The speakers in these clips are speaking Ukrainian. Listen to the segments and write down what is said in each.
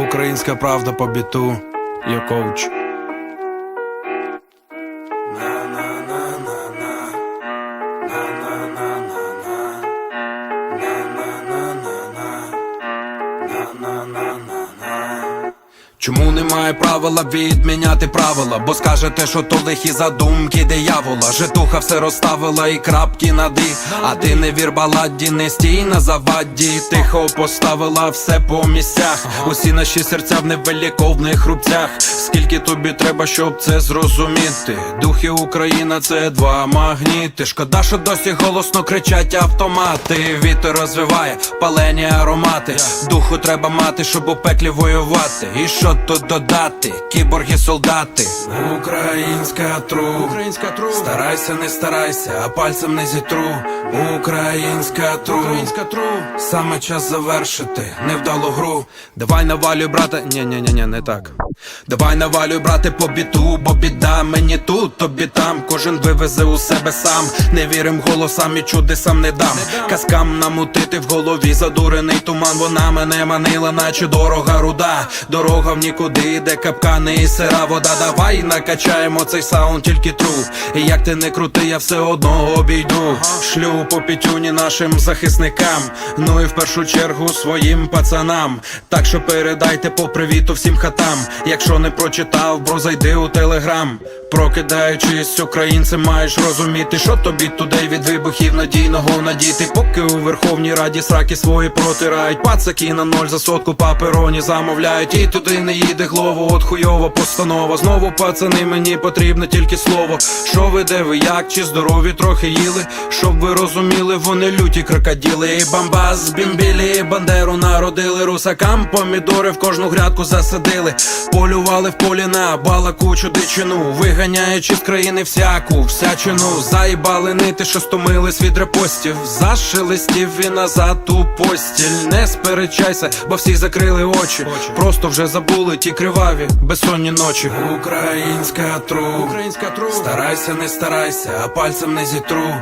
Українська правда по біту, я коуч. Чому немає правила відміняти правила? Бо скажете, що то лихі задумки диявола Житуха все розставила і крапки нади. А ти не вір баладі, не стій на заваді Тихо поставила все по місцях Усі наші серця в невеликовних рубцях Скільки тобі треба, щоб це зрозуміти? Духи Україна це два магніти. Шкода, що досі голосно кричать автомати. Вітер розвиває палені аромати. Духу треба мати, щоб у пеклі воювати. І що тут додати? Кіборги солдати. Українська тру. Українська тру. Старайся, не старайся, а пальцем не зітру. Українська тру. Українська тру. Саме час завершити невдалу гру. Давай навалюй, брата. Ні, ні, ні, ні, не так Давай навалюй, брате, по біту, бо біда мені тут, тобі там. Кожен вивезе у себе сам. Не вірим голосам і чудесам не дам. Казкам намутити в голові задурений туман. Вона мене манила, наче дорога руда. Дорога в нікуди, де капкани і сира вода. Давай накачаємо цей саунд, тільки тру. І як ти не крути, я все одно обійду. Шлю по пітюні нашим захисникам. Ну і в першу чергу своїм пацанам. Так що передайте по привіту всім хатам Якщо не прочитав, бро, зайди у телеграм Прокидаючись, українцем маєш розуміти, що тобі тудей від вибухів надійного надіти. Поки у Верховній Раді сраки свої протирають. Пацаки на ноль за сотку папероні замовляють. І туди не їде глово, от хуйова постанова. Знову пацани, мені потрібне тільки слово. Що ви, де ви, як, чи здорові трохи їли? Щоб ви розуміли, вони люті крокоділи. І бамбас, бімбілі, бандеру народили. Русакам помідори в кожну грядку засадили. Полювали в полі на балакучу дичину. Виганяючи з країни всяку всячину. Заїбали нити, що стомились від репостів. Зашелестів і назад у постіль. Не сперечайся, бо всі закрили очі. Просто вже забули ті криваві, безсонні ночі. Українська тру, Українська тру. Старайся, не старайся, а пальцем не зітру.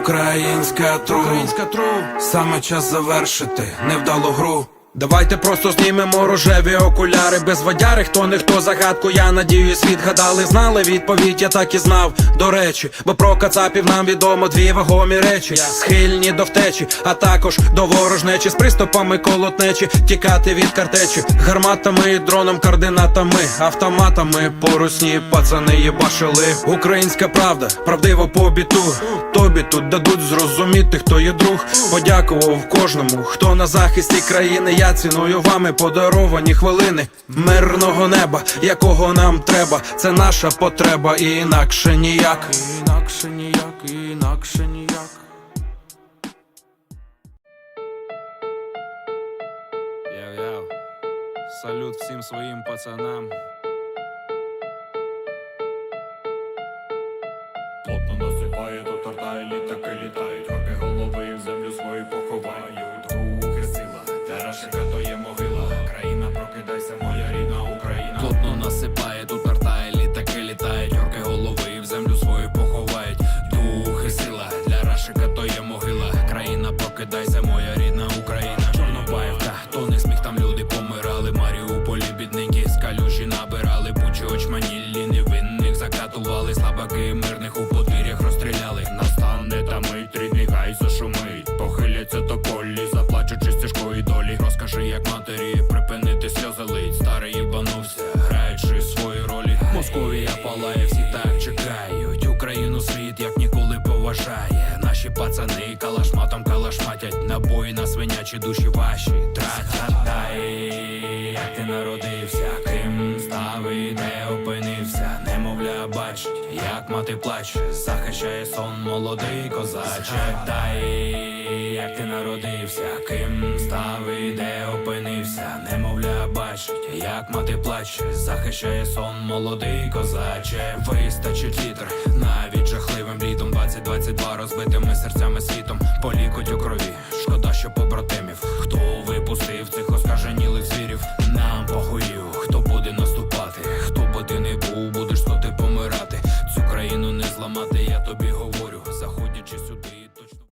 Українська тру, Українська тру. Саме час завершити невдалу гру. Давайте просто знімемо рожеві окуляри без водяри, хто не хто загадку, я надіюсь, відгадали, знали відповідь, я так і знав. До речі, бо про кацапів нам відомо дві вагомі речі, схильні до втечі, а також до ворожнечі з приступами колотнечі, тікати від картечі, гарматами, дроном, координатами, автоматами, порусні пацани їбашили. Українська правда, правдиво по біту. Тобі тут дадуть зрозуміти, хто є друг. Подякував кожному, хто на захисті країни. Я ціную вами подаровані хвилини мирного неба, якого нам треба. Це наша потреба, і інакше ніяк. Інакше ніяк, інакше ніяк. Салют всім своїм пацанам. Плотно насипає до торта, і літаки літають, роки голови в землю свою поховають. Терашика то є могила. Країна, прокидайся, моя рідна Україна. Плотно насипає тут арта, і літаки літають, орки голови в землю свою поховають. Духи сила для Рашика то є могила. Країна, прокидайся, моя рідна Україна. Чорнобаївка, то не сміх, там люди помирали. Маріуполі бідненькі з калюжі набирали. Бучі очманіллі невинних закатували. Слабаки мирних матері, припинити сльози лить. Старий їбанувся, граючи свої ролі. Московія палає, всі так чекають. Україну світ як ніколи поважає. Наші пацани калашматом калашматять. Набої на свинячі душі ваші тратять. Дай, як ти народився, Немовля бачить, як мати плаче, захищає сон молодий козаче. Дай, як ти народився, ким став і де опинився. Немовля бачить, як мати плаче, захищає сон молодий козаче. Вистачить літер, навіть жахливим літом 2022 розбитими серцями світом полікоть у крові.